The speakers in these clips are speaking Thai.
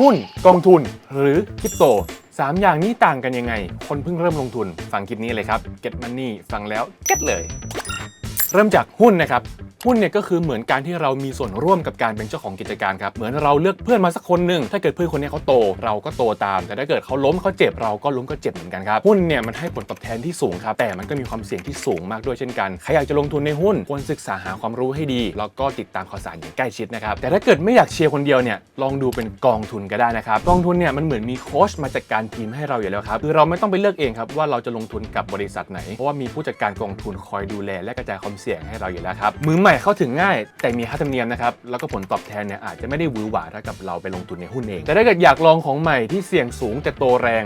หุ้นกองทุน หรือคริปโตสามอย่างนี้ต่างกันยังไง คนเพิ่งเริ่มลงทุน ฟังคลิปนี้เลยครับ Get Money ฟังแล้ว get เลย เริ่มจากหุ้นนะครับหุ้นเนี่ยก็คือเหมือนการที่เรามีส่วนร่วมกับการเป็นเจ้าของกิจการครับเหมือนเราเลือกเพื่อนมาสักคนหนึ่งถ้าเกิดเพื่อนคนนี้เขาโต เราก็โตตาม แต่ถ้าเกิดเขาล้มเขาเจ็บเราก็ล้มก็เจ็บเหมือนกันครับหุ้นเนี่ยมันให้ผลตอบแทนที่สูงครับแต่มันก็มีความเสี่ยงที่สูงมากด้วยเช่นกันใครอยากจะลงทุนในหุ้นควรศึกษาหาความรู้ให้ดีแล้วก็ติดตามข่าวสารอย่างใกล้ชิดนะครับแต่ถ้าเกิดไม่อยากเชียร์คนเดียวเนี่ยลองดูเป็นกองทุนก็ได้นะครับกองทุนเนี่ยมันเหมือนมีโค้ชมาจัดการทีมให้เราอยู่แล้วครับคือเราไม่ต้องไปเลือกเองครับว่าเราจะลงทุนกับบริษัทไหนเพราะว่ามีผู้จัดการกองทุนคอยดูแลและกระจายความเสี่ยงให้เราอยู่แล้วครับมือใหม่เข้าถึงง่าย แต่มีค่าธรรมเนียมนะครับแล้วก็ผลตอบแทนเนี่ยอาจจะไม่ได้หวือหวาเท่ากับเราไปลงทุนในหุ้นเอง แต่ถ้าเกิดอยากลองของใหม่ที่เสี่ยงสูงแต่โตแรง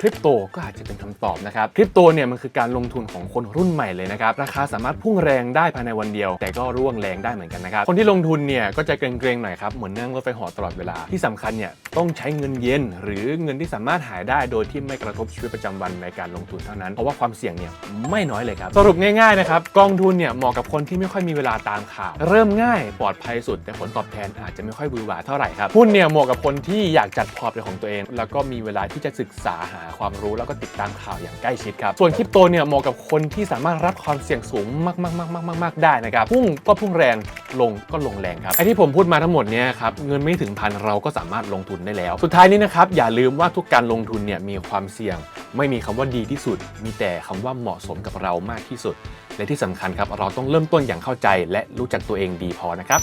คริปโตก็อาจจะเป็นคำตอบนะครับ คริปโตเนี่ยมันคือการลงทุนของคนรุ่นใหม่เลยนะครับ ราคาสามารถพุ่งแรงได้ภายในวันเดียว แต่ก็ร่วงแรงได้เหมือนกันนะครับ คนที่ลงทุนเนี่ยก็จะเกรงๆหน่อยครับ เหมือนนั่งรถไฟหอตลอดเวลา ที่สำคัญเนี่ยต้องใช้เงินเย็น หรือเงินที่สามารถหายได้โดยที่ไม่กระทบชีวิตประจำวันในการลงทุนเท่านั้น เพราะว่าความเสี่ยงเนี่ยไม่น้อยเลยครับ สรุปง่ายๆนะครับ กองทุนเนี่ยเหมาะกับคนที่ไม่ค่อยมีเวลาตามข่าว เริ่มง่ายปลอดภัยสุด แต่ผลตอบแทนอาจจะไม่ค่อยบือหวาเท่าไหร่ครับ หุ้นเนี่ยเหมาะกับคนที่อยากจัดพอร์ตของตัวเอง แล้วก็มีเวลาที่จะศึกษาหาความรู้แล้วก็ติดตามข่าวอย่างใกล้ชิดครับ ส่วนคริปโตเนี่ยเหมาะกับคนที่สามารถรับความเสี่ยงสูงมากๆๆๆ ๆ ได้นะครับ พุ่งก็พุ่งแรงลงก็ลงแรงครับไอที่ผมพูดมาทั้งหมดเนี่ยครับเงินไม่ถึงพันเราก็สามารถลงทุนได้แล้ว สุดท้ายนี้นะครับอย่าลืมว่าทุกการลงทุนเนี่ยมีความเสี่ยง ไม่มีคำว่าดีที่สุด มีแต่คำว่าเหมาะสมกับเรามากที่สุด และที่สำคัญครับเราต้องเริ่มต้นอย่างเข้าใจ และรู้จักตัวเองดีพอนะครับ